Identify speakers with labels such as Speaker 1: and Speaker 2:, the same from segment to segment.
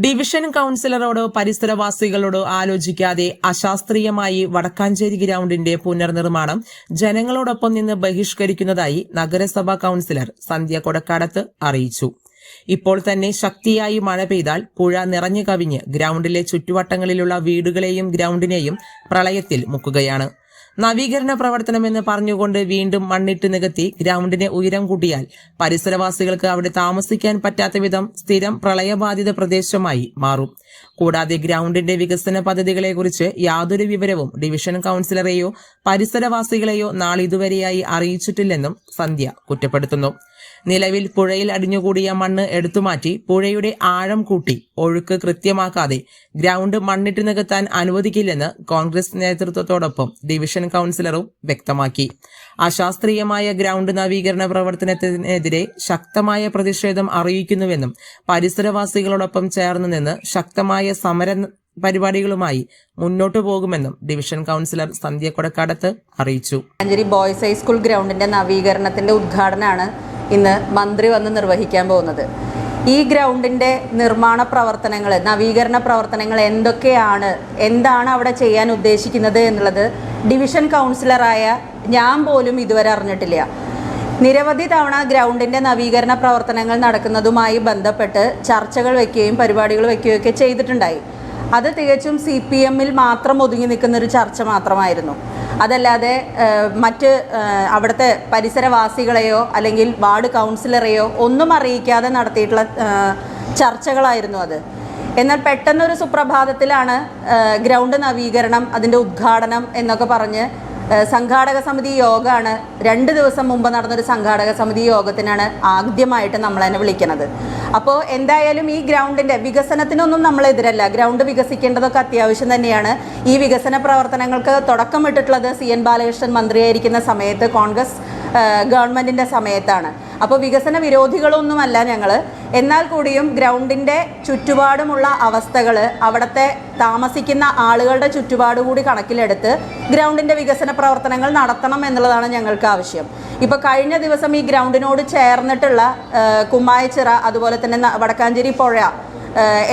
Speaker 1: Division കൌൺസിലറോടോ പരിസരവാസികളോടോ ആലോചിക്കാതെ അശാസ്ത്രീയമായി വടക്കാഞ്ചേരി ഗ്രൗണ്ടിന്റെ പുനർനിർമ്മാണം ജനങ്ങളോടൊപ്പം നിന്ന് ബഹിഷ്കരിക്കുന്നതായി നഗരസഭാ കൌൺസിലർ സന്ധ്യ കൊടക്കാടത്ത് അറിയിച്ചു. ഇപ്പോൾ തന്നെ ശക്തിയായി മഴ പെയ്താൽ പുഴ നിറഞ്ഞു കവിഞ്ഞ് ഗ്രൗണ്ടിലെ ചുറ്റുവട്ടങ്ങളിലുള്ള വീടുകളെയും ഗ്രൌണ്ടിനെയും പ്രളയത്തിൽ മുക്കുകയാണ്. നവീകരണ പ്രവർത്തനം പ്രവർത്തനമെന്ന് പറഞ്ഞുകൊണ്ട് വീണ്ടും മണ്ണിട്ട് നികത്തി ഗ്രൗണ്ടിനെ ഉയരം കൂട്ടിയാൽ പരിസരവാസികൾക്ക് അവിടെ താമസിക്കാൻ പറ്റാത്ത വിധം സ്ഥിരം പ്രളയബാധിത പ്രദേശമായി മാറും. കൂടാതെ ഗ്രൗണ്ടിന്റെ വികസന പദ്ധതികളെക്കുറിച്ച് യാതൊരു വിവരവും ഡിവിഷൻ കൌൺസിലറെയോ പരിസരവാസികളെയോ നാളിതുവരെയായി അറിയിച്ചിട്ടില്ലെന്നും സന്ധ്യ കുറ്റപ്പെടുത്തുന്നു. നിലവിൽ പുഴയിൽ അടിഞ്ഞുകൂടിയ മണ്ണ് എടുത്തുമാറ്റി പുഴയുടെ ആഴം കൂട്ടി ഒഴുക്ക് കൃത്യമാക്കാതെ ഗ്രൗണ്ട് മണ്ണിട്ട് നികത്താൻ അനുവദിക്കില്ലെന്ന് കോൺഗ്രസ് നേതൃത്വത്തോടൊപ്പം ഡിവിഷൻ കൗൺസിലറും വ്യക്തമാക്കി. അശാസ്ത്രീയമായ ഗ്രൗണ്ട് നവീകരണ പ്രവർത്തനത്തിനെതിരെ ശക്തമായ പ്രതിഷേധം അറിയിക്കുന്നുവെന്നും പരിസരവാസികളോടൊപ്പം ചേർന്ന് നിന്ന് ശക്തമായ സമര പരിപാടികളുമായി മുന്നോട്ടു പോകുമെന്നും ഡിവിഷൻ കൗൺസിലർ സന്ധ്യ കൊടക്കാടത്ത് അറിയിച്ചു.
Speaker 2: മഞ്ചേരി ബോയ്സ് ഹൈസ്കൂൾ ഗ്രൗണ്ടിന്റെ നവീകരണത്തിന്റെ ഉദ്ഘാടനമാണ് ഇന്ന് മന്ത്രി വന്ന് നിർവഹിക്കാൻ പോകുന്നത്. ഈ ഗ്രൗണ്ടിന്റെ നിർമ്മാണ പ്രവർത്തനങ്ങൾ നവീകരണ പ്രവർത്തനങ്ങൾ എന്തൊക്കെയാണ് എന്താണ് അവിടെ ചെയ്യാൻ ഉദ്ദേശിക്കുന്നത് എന്നുള്ളത് ഡിവിഷൻ കൗൺസിലറായ ഞാൻ പോലും ഇതുവരെ അറിഞ്ഞിട്ടില്ല. നിരവധി തവണ ഗ്രൗണ്ടിന്റെ നവീകരണ പ്രവർത്തനങ്ങൾ നടക്കുന്നതുമായി ബന്ധപ്പെട്ട് ചർച്ചകൾ വയ്ക്കുകയും പരിപാടികൾ വയ്ക്കുകയും ഒക്കെ ചെയ്തിട്ടുണ്ടായി. അത് തികച്ചും സി പി എമ്മിൽ മാത്രം ഒതുങ്ങി നിൽക്കുന്ന ഒരു ചർച്ച മാത്രമായിരുന്നു. അതല്ലാതെ മറ്റ് അവിടുത്തെ പരിസരവാസികളെയോ അല്ലെങ്കിൽ വാർഡ് കൗൺസിലറെയോ ഒന്നും അറിയിക്കാതെ നടത്തിയിട്ടുള്ള ചർച്ചകളായിരുന്നു അത്. എന്നാൽ പെട്ടെന്നൊരു സുപ്രഭാതത്തിലാണ് ഗ്രൗണ്ട് നവീകരണം അതിന്റെ ഉദ്ഘാടനം എന്നൊക്കെ പറഞ്ഞ് സംഘാടക സമിതി യോഗമാണ് രണ്ട് ദിവസം മുമ്പ് നടന്നൊരു സംഘാടക സമിതി യോഗത്തിനാണ് ആദ്യമായിട്ട് നമ്മളതിനെ വിളിക്കുന്നത്. അപ്പോൾ എന്തായാലും ഈ ഗ്രൗണ്ടിന്റെ വികസനത്തിനൊന്നും നമ്മൾ എതിരല്ല. ഗ്രൗണ്ട് വികസിക്കേണ്ടതൊക്കെ അത്യാവശ്യം തന്നെയാണ്. ഈ വികസന പ്രവർത്തനങ്ങൾക്ക് തുടക്കമിട്ടിട്ടുള്ളത് സി എൻ ബാലകൃഷ്ണൻ മന്ത്രിയായിരിക്കുന്ന സമയത്ത് കോൺഗ്രസ് ഗവൺമെന്റിന്റെ സമയത്താണ്. അപ്പോൾ വികസന വിരോധികളൊന്നുമല്ല ഞങ്ങൾ എന്നാൽ കൂടിയും ഗ്രൗണ്ടിന്റെ ചുറ്റുപാടുമുള്ള അവസ്ഥകൾ അവിടുത്തെ താമസിക്കുന്ന ആളുകളുടെ ചുറ്റുപാട് കൂടി കണക്കിലെടുത്ത് ഗ്രൗണ്ടിന്റെ വികസന പ്രവർത്തനങ്ങൾ നടത്തണം എന്നുള്ളതാണ് ഞങ്ങൾക്ക് ആവശ്യം. ഇപ്പോൾ കഴിഞ്ഞ ദിവസം ഈ ഗ്രൗണ്ടിനോട് ചേർന്നിട്ടുള്ള കുമ്മായച്ചിറ അതുപോലെ തന്നെ വടക്കാഞ്ചേരി പുഴ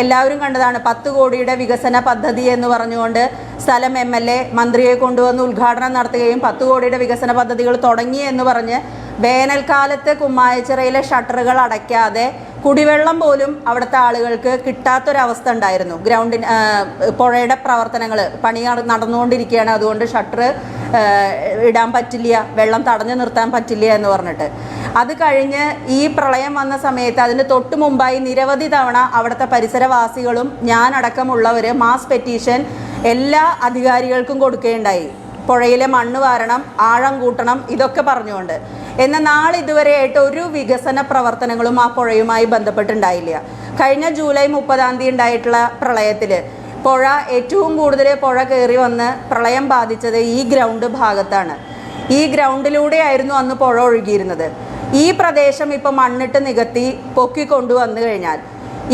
Speaker 2: എല്ലാവരും കണ്ടതാണ്. പത്ത് കോടിയുടെ വികസന പദ്ധതി എന്ന് പറഞ്ഞുകൊണ്ട് സ്ഥലം എം എൽ എ മന്ത്രിയെ കൊണ്ടുവന്ന് ഉദ്ഘാടനം നടത്തുകയും പത്ത് കോടിയുടെ വികസന പദ്ധതികൾ തുടങ്ങി എന്ന് പറഞ്ഞ് വേനൽക്കാലത്ത് കുമ്മായച്ചിറയിലെ ഷട്ടറുകൾ അടയ്ക്കാതെ കുടിവെള്ളം പോലും അവിടുത്തെ ആളുകൾക്ക് കിട്ടാത്തൊരവസ്ഥ ഉണ്ടായിരുന്നു. ഗ്രൗണ്ടിന് പുഴയുടെ പ്രവർത്തനങ്ങൾ പണി നട- നടന്നുകൊണ്ടിരിക്കുകയാണ്. അതുകൊണ്ട് ഷട്ടർ ഇടാൻ പറ്റില്ല വെള്ളം തടഞ്ഞു നിർത്താൻ പറ്റില്ല എന്ന് പറഞ്ഞിട്ട്. അത് കഴിഞ്ഞ് ഈ പ്രളയം വന്ന സമയത്ത് അതിന് തൊട്ട് മുമ്പായി നിരവധി തവണ അവിടുത്തെ പരിസരവാസികളും ഞാനടക്കമുള്ളവർ മാസ് പെറ്റീഷൻ എല്ലാ അധികാരികൾക്കും കൊടുക്കുകയുണ്ടായി. പുഴയിലെ മണ്ണ് വാരണം ആഴം കൂട്ടണം ഇതൊക്കെ പറഞ്ഞുകൊണ്ട്. എന്നാൽ നാളെ ഇതുവരെയായിട്ട് ഒരു വികസന പ്രവർത്തനങ്ങളും ആ പുഴയുമായി ബന്ധപ്പെട്ടുണ്ടായില്ല. കഴിഞ്ഞ ജൂലൈ മുപ്പതാം തീയതി ഉണ്ടായിട്ടുള്ള പ്രളയത്തിൽ പുഴ ഏറ്റവും കൂടുതൽ പുഴ കയറി വന്ന് പ്രളയം ബാധിച്ചത് ഈ ഗ്രൗണ്ട് ഭാഗത്താണ്. ഈ ഗ്രൗണ്ടിലൂടെയായിരുന്നു അന്ന് പുഴ ഒഴുകിയിരുന്നത്. ഈ പ്രദേശം ഇപ്പോൾ മണ്ണിട്ട് നികത്തി പൊക്കി കൊണ്ടുവന്നു കഴിഞ്ഞാൽ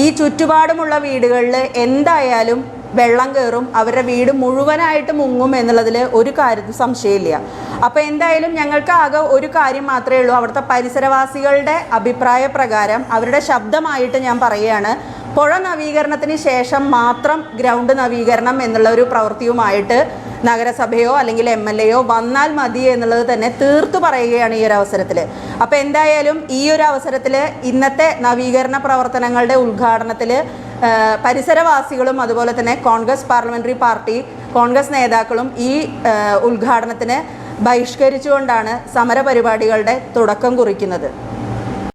Speaker 2: ഈ ചുറ്റുപാടുമുള്ള വീടുകളിൽ എന്തായാലും വെള്ളം കയറും അവരുടെ വീട് മുഴുവനായിട്ട് മുങ്ങും എന്നുള്ളതിൽ ഒരു കാര്യത്തിൽ സംശയമില്ല. അപ്പോൾ എന്തായാലും ഞങ്ങൾക്ക് ആകെ ഒരു കാര്യം മാത്രമേ ഉള്ളൂ. അവിടുത്തെ പരിസരവാസികളുടെ അഭിപ്രായ പ്രകാരം അവരുടെ ശബ്ദമായിട്ട് ഞാൻ പറയുകയാണ്. പുഴ നവീകരണത്തിന് ശേഷം മാത്രം ഗ്രൗണ്ട് നവീകരണം എന്നുള്ള ഒരു പ്രവൃത്തിയുമായിട്ട് നഗരസഭയോ അല്ലെങ്കിൽ എം എൽ എയോ വന്നാൽ മതി എന്നുള്ളത് തന്നെ തീർത്തു പറയുകയാണ് ഈ ഒരു അവസരത്തിൽ അപ്പോൾ എന്തായാലും ഈ ഒരു അവസരത്തിൽ ഇന്നത്തെ നവീകരണ പ്രവർത്തനങ്ങളുടെ ഉദ്ഘാടനത്തിൽ പരിസരവാസികളും അതുപോലെ തന്നെ കോൺഗ്രസ് പാർലമെന്ററി പാർട്ടി കോൺഗ്രസ് നേതാക്കളും ഈ ഉദ്ഘാടനത്തിന് ബഹിഷ്കരിച്ചുകൊണ്ടാണ് സമരപരിപാടികളുടെ തുടക്കം കുറിക്കുന്നത്.